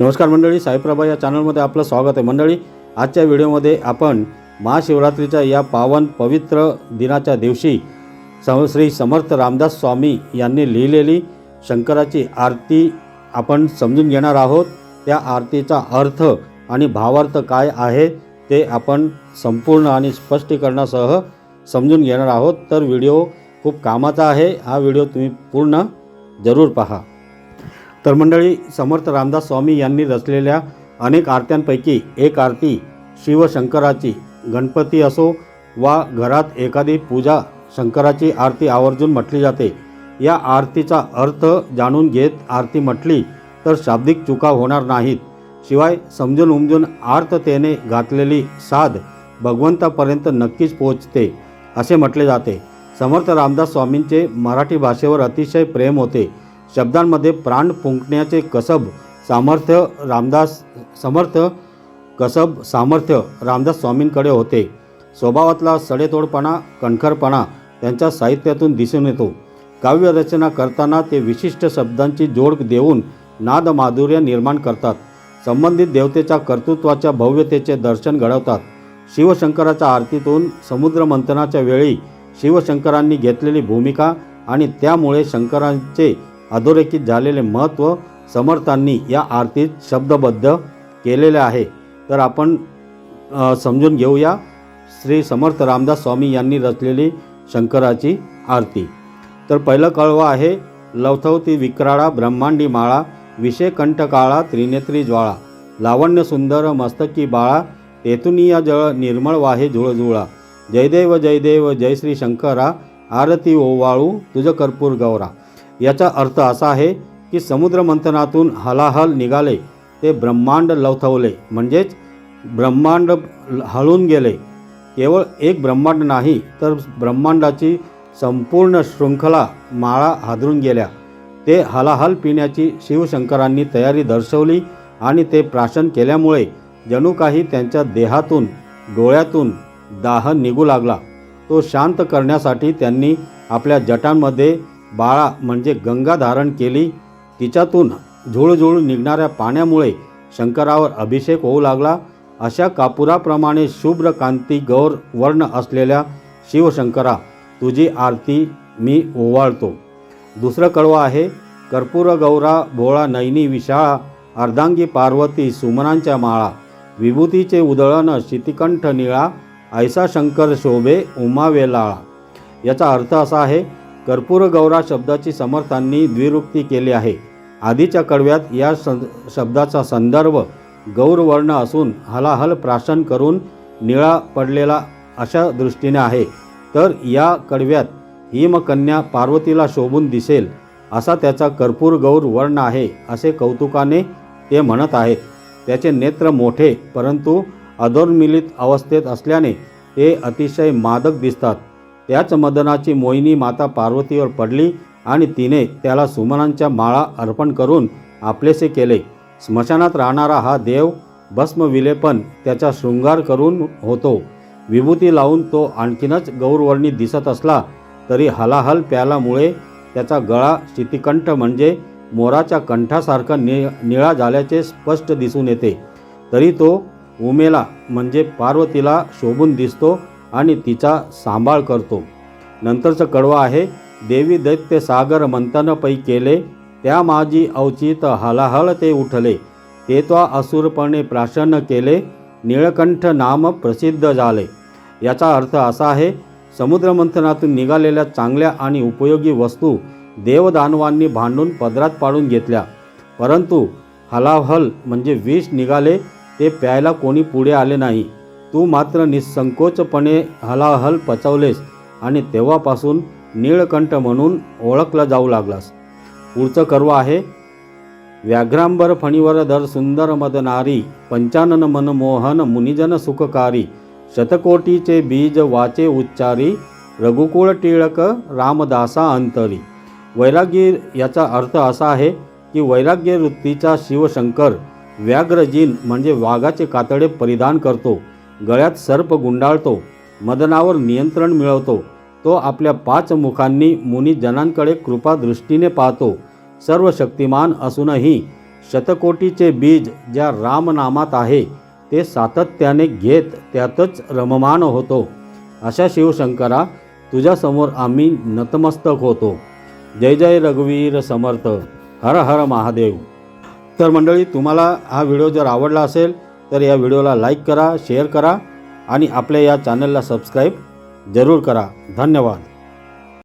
नमस्कार मंडळी साईप्रभा या चॅनलमध्ये आपलं स्वागत आहे. मंडळी आजच्या व्हिडिओमध्ये आपण महाशिवरात्रीच्या या पावन पवित्र दिनाच्या दिवशी सम श्री समर्थ रामदास स्वामी यांनी लिहिलेली शंकराची आरती आपण समजून घेणार आहोत. त्या आरतीचा अर्थ आणि भावार्थ काय आहे ते आपण संपूर्ण आणि स्पष्टीकरणासह समजून घेणार आहोत. तर व्हिडिओ खूप कामाचा आहे. हा व्हिडिओ तुम्ही पूर्ण जरूर पहा. तर मंडळी समर्थ रामदास स्वामी यांनी रचलेल्या अनेक आरत्यांपैकी एक आरती शिवशंकराची. गणपती असो वा घरात एखादी पूजा शंकराची आरती आवर्जून म्हटली जाते. या आरतीचा अर्थ जाणून घेत आरती म्हटली तर शाब्दिक चुका होणार नाहीत. शिवाय समजून उमजून आर्ततेने घातलेली साध भगवंतापर्यंत नक्कीच पोहोचते असे म्हटले जाते. समर्थ रामदास स्वामींचे मराठी भाषेवर अतिशय प्रेम होते. शब्दांमध्ये प्राण फुंकण्याचे कसब सामर्थ्य रामदास समर्थ कसब सामर्थ्य रामदास स्वामींकडे होते. स्वभावातला सडेतोडपणा कणखरपणा त्यांच्या साहित्यातून दिसून येतो. काव्यरचना करताना ते विशिष्ट शब्दांची जोड देऊन नाद माधुर्य निर्माण करतात. संबंधित देवतेच्या कर्तृत्वाच्या भव्यतेचे दर्शन घडवतात. शिवशंकराच्या आरतीतून समुद्रमंथनाच्या वेळी शिवशंकरांनी घेतलेली भूमिका आणि त्यामुळे शंकरांचे अधोरेखित झालेले महत्त्व समर्थांनी या आरतीत शब्दबद्ध केलेले आहे. तर आपण समजून घेऊया श्री समर्थ रामदास स्वामी यांनी रचलेली शंकराची आरती. तर पहिलं कळवं आहे लवथवती विक्राळा ब्रह्मांडी माळा विषय कंठकाळा त्रिनेत्री ज्वाळा लावण्य सुंदर मस्तकी बाळा तेतुनिया जळ निर्मळ वाहे झुळझुळा जयदेव जयदेव जय श्री शंकरा आरती ओवाळू तुझ कर्पूर गौरा याचा अर्थ असा आहे की समुद्रमंथनातून हलाहल निघाले ते ब्रह्मांड लवथवले. म्हणजेच ब्रह्मांड हळून गेले. केवळ एक ब्रह्मांड नाही तर ब्रह्मांडाची संपूर्ण शृंखला माळा हादरून गेल्या. ते हलाहल पिण्याची शिवशंकरांनी तयारी दर्शवली आणि ते प्राशन केल्यामुळे जणू काही त्यांच्या देहातून डोळ्यातून दाह निघू लागला. तो शांत करण्यासाठी त्यांनी आपल्या जटांमध्ये बाळा म्हणजे गंगा धारण केली तिच्यातून झुळझुळ निघणाऱ्या पाण्यामुळे शंकरावर अभिषेक होऊ लागला. अशा कापुराप्रमाणे शुभ्र कांती गौर वर्ण असलेल्या शिवशंकरा तुझी आरती मी ओवाळतो. दुसरं कडवं आहे कर्पूर गौरा भोळा नैनी विशाळा अर्धांगी पार्वती सुमनांच्या माळा विभूतीचे उधळण शितिकंठ निळा ऐसा शंकर शोभे उमावेलाळा याचा अर्थ असा आहे कर्पूर गौरा शब्दाची समर्थांनी द्विरुक्ती केली आहे. आधीच्या कडव्यात या स शब्दाचा संदर्भ गौरवर्ण असून हलाहल प्राशन करून निळा पडलेला अशा दृष्टीने आहे. तर या कडव्यात हिमकन्या पार्वतीला शोभून दिसेल असा त्याचा कर्पूर गौर वर्ण आहे असे कौतुकाने ते म्हणत आहेत. त्याचे नेत्र मोठे परंतु अधोर्मिलित अवस्थेत असल्याने ते अतिशय मादक दिसतात. त्याच मदनाची मोहिनी माता पार्वतीवर पडली आणि तिने त्याला सुमनांच्या माळा अर्पण करून आपलेसे केले. स्मशानात राहणारा हा देव भस्मविलेपन त्याचा शृंगार करून होतो. विभूती लावून तो आणखीनच गौरवर्णी दिसत असला तरी हलाहल प्यालामुळे त्याचा गळा शितिकंठ म्हणजे मोराच्या कंठासारखा नि निळा झाल्याचे स्पष्ट दिसून येते. तरी तो उमेला म्हणजे पार्वतीला शोभून दिसतो आणि तिचा सांभाळ करतो. नंतरचं कडवं आहे देवी दैत्य सागर मंथन पै केले त्या माझी अवचित हलाहल ते उठले. ते तो असुरपणे प्राशन केले निळकंठ नाम प्रसिद्ध झाले. याचा अर्थ असा आहे समुद्रमंथनातून निघालेल्या चांगल्या आणि उपयोगी वस्तू देवदानवांनी भांडून पदरात पाडून घेतल्या. परंतु हलाहल म्हणजे विष निघाले ते प्यायला कोणी पुढे आले नाही. तू मात्र निसंकोचपणे हलाहल पचवलेस आणि तेव्हापासून नीळकंठ म्हणून ओळखला जाऊ लागलास. पुढचं कर्व आहे व्याघ्रांबर फणीवर दर सुंदर मदनारी पंचानन मनमोहन मुनिजन सुखकारी शतकोटीचे बीज वाचे उच्चारी रघुकुळ टिळक रामदासा अंतरी. वैराग्य याचा अर्थ असा आहे की वैराग्य वृत्तीचा शिवशंकर व्याघ्रजीन म्हणजे वाघाचे कातडे परिधान करतो. गळ्यात सर्प गुंडाळतो मदनावर नियंत्रण मिळवतो तो आपल्या पाच मुखांनी मुनी जनांकडे कृपादृष्टीने पाहतो. सर्व शक्तिमान असूनही शतकोटीचे बीज ज्या रामनामात आहे ते सातत्याने घेत त्यातच रममान होतो. अशा शिवशंकरा तुझ्यासमोर आम्ही नतमस्तक होतो. जय जय रघुवीर समर्थ. हर हर महादेव. तर मंडळी तुम्हाला हा व्हिडिओ जर आवडला असेल तर या व्हिडिओला लाईक करा शेअर करा आणि आपल्या या चॅनलला सबस्क्राईब जरूर करा. धन्यवाद.